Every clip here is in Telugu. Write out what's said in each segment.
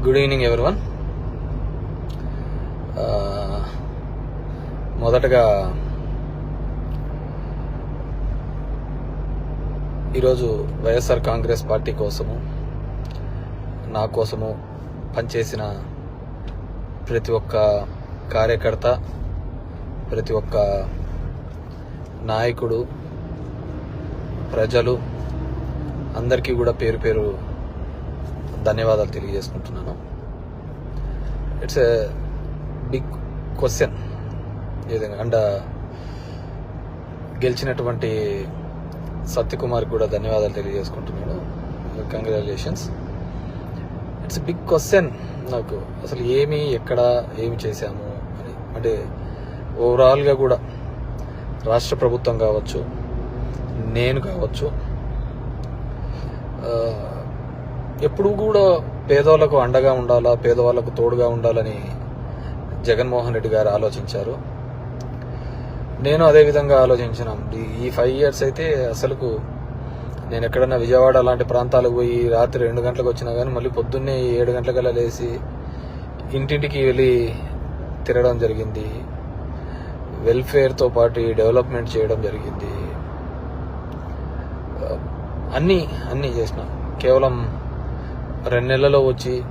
గుడ్ ఈవినింగ్ ఎవరివన్ మొదటగా ఈరోజు వైఎస్ఆర్ కాంగ్రెస్ పార్టీ కోసము నా కోసము పనిచేసిన ప్రతి ఒక్క కార్యకర్త ప్రతి ఒక్క నాయకుడు ప్రజలు అందరికీ కూడా పేరు పేరు ధన్యవాదాలు తెలియజేసుకుంటున్నాను. ఇట్స్ ఎ బిగ్ క్వశ్చన్ ఏదైనా అండ్ uh, గెలిచినటువంటి సత్యకుమార్ కూడా ధన్యవాదాలు తెలియజేసుకుంటున్నాను. కంగ్రాచులేషన్స్ ఇట్స్ బిగ్ క్వశ్చన్ నాకు అసలు ఏమి ఎక్కడ ఏమి చేశాము అని. అంటే ఓవరాల్గా కూడా రాష్ట్ర ప్రభుత్వం కావచ్చు నేను కావచ్చు uh, ఎప్పుడు కూడా పేదవాళ్ళకు అండగా ఉండాలా పేదవాళ్ళకు తోడుగా ఉండాలని జగన్మోహన్ రెడ్డి గారు ఆలోచించారు. నేను అదే విధంగా ఆలోచించిన. ఈ ఫైవ్ ఇయర్స్ అయితే అసలుకు నేను ఎక్కడన్నా విజయవాడ అలాంటి ప్రాంతాలకు పోయి రాత్రి రెండు గంటలకు వచ్చినా కానీ మళ్ళీ పొద్దున్నే ఏడు గంటలకల్లా లేచి ఇంటింటికి వెళ్ళి తిరగడం జరిగింది. వెల్ఫేర్తో పాటు డెవలప్మెంట్ చేయడం జరిగింది. అన్నీ అన్నీ చేసినాం. కేవలం రెండు నెలల్లో వచ్చి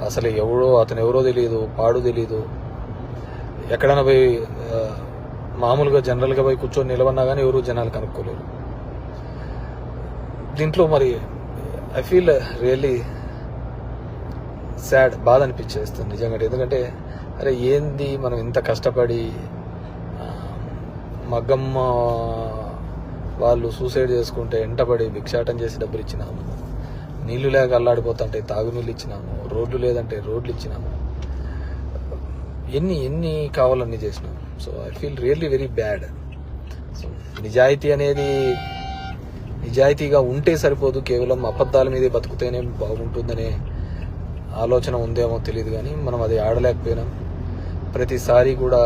అసలు ఎవరో అతను ఎవరో తెలియదు పాడు తెలియదు ఎక్కడైనా పోయి మామూలుగా జనరల్గా పోయి కూర్చొని నిలబడినా కానీ ఎవరు జనాలు కనుక్కోలేరు. దీంట్లో మరి ఐ ఫీల్ రియల్లీ శాడ్ బాధ అనిపించేస్తుంది నిజంగా ఎందుకంటే అరే ఏంది మనం ఇంత కష్టపడి మగ్గమ్మ వాళ్ళు సూసైడ్ చేసుకుంటే ఎంటపడి భిక్షాటం చేసి డబ్బులు ఇచ్చినాము నీళ్ళు లేక అల్లాడిపోతుంటే తాగునీళ్ళు ఇచ్చినాము రోడ్లు లేదంటే రోడ్లు ఇచ్చినాము. ఎన్ని ఎన్ని కావాలన్నీ చేసినాం. So I feel really very bad so నిజాయితీ అనేది నిజాయితీగా ఉంటే సరిపోదు కేవలం అబద్ధాల మీదే బతుకుతేనే బాగుంటుందనే ఆలోచన ఉందేమో తెలియదు కానీ మనం అది ఆడలేకపోయినాం. ప్రతిసారి కూడా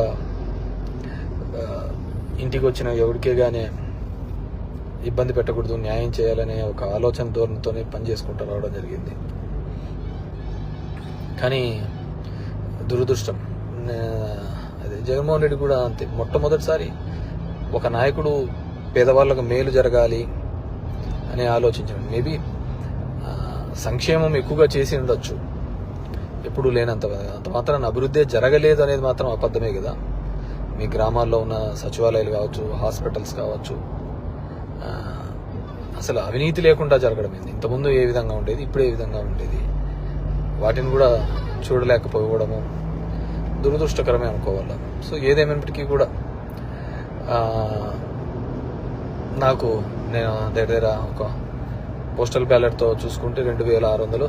ఇంటికి వచ్చిన ఎవరికే కానీ ఇబ్బంది పెట్టకూడదు న్యాయం చేయాలనే ఒక ఆలోచన ధోరణితోనే పని చేసుకుంటూ రావడం జరిగింది. కానీ దురదృష్టం. అదే జగన్మోహన్ రెడ్డి కూడా అంతే. మొట్టమొదటిసారి ఒక నాయకుడు పేదవాళ్ళకు మేలు జరగాలి అని ఆలోచించాడు. మేబీ సంక్షేమం ఎక్కువగా చేసి ఉండొచ్చు. ఎప్పుడు లేనంత అంత మాత్రం అభివృద్ధి జరగలేదు అనేది మాత్రం అబద్ధమే కదా. మీ గ్రామాల్లో ఉన్న సచివాలయాలు కావచ్చు హాస్పిటల్స్ కావచ్చు అసలు అవినీతి లేకుండా జరగడం ఏంది? ఇంతకుముందు ఏ విధంగా ఉండేది? ఇప్పుడు ఏ విధంగా ఉండేది? వాటిని కూడా చూడలేకపోవడము దురదృష్టకరమే అనుకోవాలి? సో ఏదేమైనప్పటికీ కూడా నాకు నేను దగ్గర దగ్గర ఒక పోస్టల్ బ్యాలెట్తో చూసుకుంటే రెండు వేల ఆరు వందలు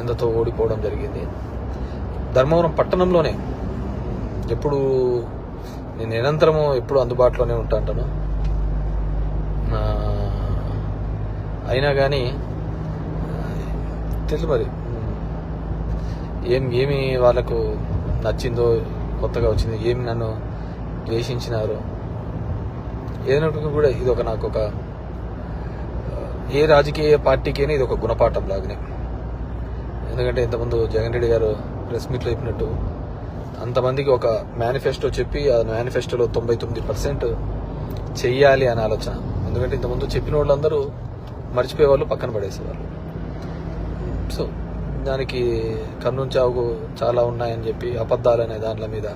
ఎంతతో ఓడిపోవడం జరిగింది. ధర్మవరం పట్టణంలోనే ఎప్పుడు నేను నిరంతరము ఎప్పుడు అందుబాటులోనే ఉంటాను అయినా కానీ తెలుసు మరి. ఏం ఏమి వాళ్ళకు నచ్చిందో కొత్తగా వచ్చింది ఏమి నన్ను ద్వేషించినారు ఏదైనప్పటికీ కూడా ఇది ఒక నాకు ఒక ఏ రాజకీయ పార్టీకైనా ఇది ఒక గుణపాఠం లాగానే. ఎందుకంటే ఇంతకుముందు జగన్ రెడ్డి గారు ప్రెస్ మీట్లో చెప్పినట్టు అంతమందికి ఒక మేనిఫెస్టో చెప్పి ఆ మేనిఫెస్టోలో తొంభై తొమ్మిది పర్సెంట్ చెయ్యాలి అనే ఆలోచన. ఎందుకంటే ఇంతకుముందు చెప్పిన వాళ్ళందరూ మర్చిపోయే వాళ్ళు పక్కన పడేసేవాళ్ళు. సో దానికి కర్నూలు చావుకు చాలా ఉన్నాయని చెప్పి అబద్ధాలు అనే దాంట్ల మీద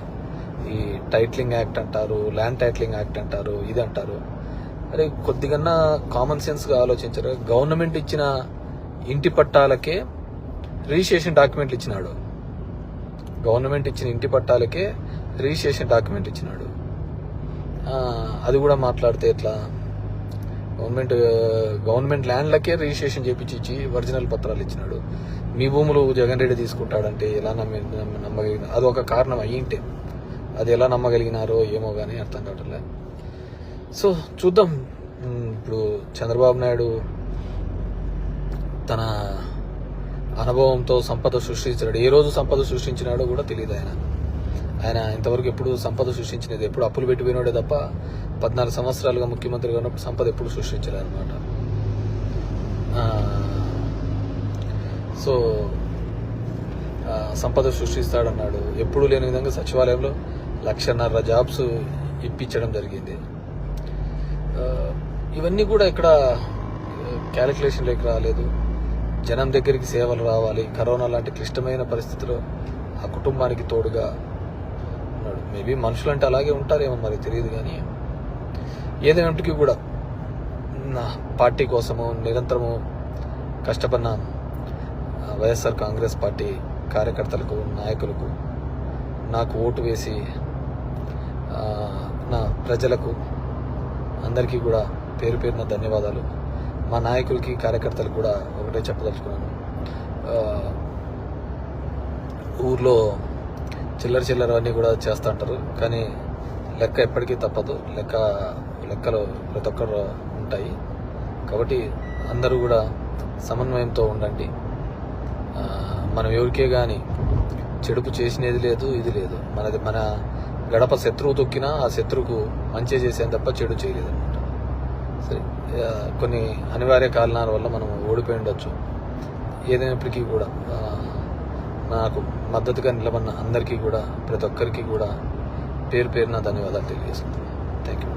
ఈ టైట్లింగ్ యాక్ట్ అంటారు ల్యాండ్ టైట్లింగ్ యాక్ట్ అంటారు ఇది అంటారు. అరే కొద్దిగన్నా కామన్ సెన్స్గా ఆలోచించారు? గవర్నమెంట్ ఇచ్చిన ఇంటి పట్టాలకే రిజిస్ట్రేషన్ డాక్యుమెంట్లు ఇచ్చినాడు. గవర్నమెంట్ ఇచ్చిన ఇంటి పట్టాలకే రిజిస్ట్రేషన్ డాక్యుమెంట్ ఇచ్చినాడు. అది కూడా మాట్లాడితే ఎట్లా? గవర్నమెంట్ గవర్నమెంట్ ల్యాండ్లకే రిజిస్ట్రేషన్ చేపించి ఇచ్చి ఒరిజినల్ పత్రాలు ఇచ్చినాడు. మీ భూములు జగన్ రెడ్డి తీసుకుంటాడంటే ఎలా నమ్మి నమ్మ- నమ్మగలిగిన? అది ఒక కారణం అయ్యింటే అది ఎలా నమ్మగలిగినారో ఏమో కానీ అర్థం కావట్లే. సో చూద్దాం. ఇప్పుడు చంద్రబాబు నాయుడు తన అనుభవంతో సంపద సృష్టించాడు. ఏ రోజు సంపద సృష్టించినాడో కూడా తెలియదు ఆయన. ఆయన ఇంతవరకు ఎప్పుడు సంపద సృష్టించినది ఎప్పుడు అప్పులు పెట్టిపోయినాడే తప్ప పద్నాలుగు సంవత్సరాలుగా ముఖ్యమంత్రిగా ఉన్నప్పుడు సంపద ఎప్పుడు సృష్టించలేదన్నమాట. సో సంపద సృష్టిస్తాడన్నాడు. ఎప్పుడూ లేని విధంగా సచివాలయంలో లక్షన్నర జాబ్స్ ఇప్పించడం జరిగింది. ఇవన్నీ కూడా ఇక్కడ క్యాలిక్యులేషన్ లెక్క రాలేదు. జనం దగ్గరికి సేవలు రావాలి. కరోనా లాంటి క్లిష్టమైన పరిస్థితిలో ఆ కుటుంబానికి తోడుగా ఉన్నాడు మేబీ మనుషులు అంటే అలాగే ఉంటారేమో మరి తెలియదు కానీ ఏదైనప్పటికీ కూడా నా పార్టీ కోసము నిరంతరము కష్టపడిన వైఎస్ఆర్ కాంగ్రెస్ పార్టీ కార్యకర్తలకు నాయకులకు నాకు ఓటు వేసి నా ప్రజలకు అందరికీ కూడా పేరు పేరున ధన్యవాదాలు. మా నాయకులకి కార్యకర్తలకు కూడా ఒకటే చెప్పదలుచుకున్నాను. ఊర్లో చిల్లర చిల్లర అన్నీ కూడా చేస్తూ ఉంటారు కానీ లెక్క ఎప్పటికీ తప్పదు. లెక్క లెక్కలు ప్రతి ఒక్కరు ఉంటాయి. కాబట్టి అందరూ కూడా సమన్వయంతో ఉండండి. మనం ఎవరికే కానీ చెడుపు చేసినది లేదు ఇది లేదు. మనది మన గడప శత్రువు తొక్కినా ఆ శత్రువుకు మంచి చేసేది తప్ప చెడు చేయలేదు అనమాట సరే కొన్ని అనివార్య కారణాల వల్ల మనం ఓడిపోయి ఉండొచ్చు. ఏదైనప్పటికీ కూడా నాకు మద్దతుగా నిలబడిన అందరికీ కూడా ప్రతి ఒక్కరికి కూడా పేరు పేరున ధన్యవాదాలు తెలియజేస్తుంది థ్యాంక్ యూ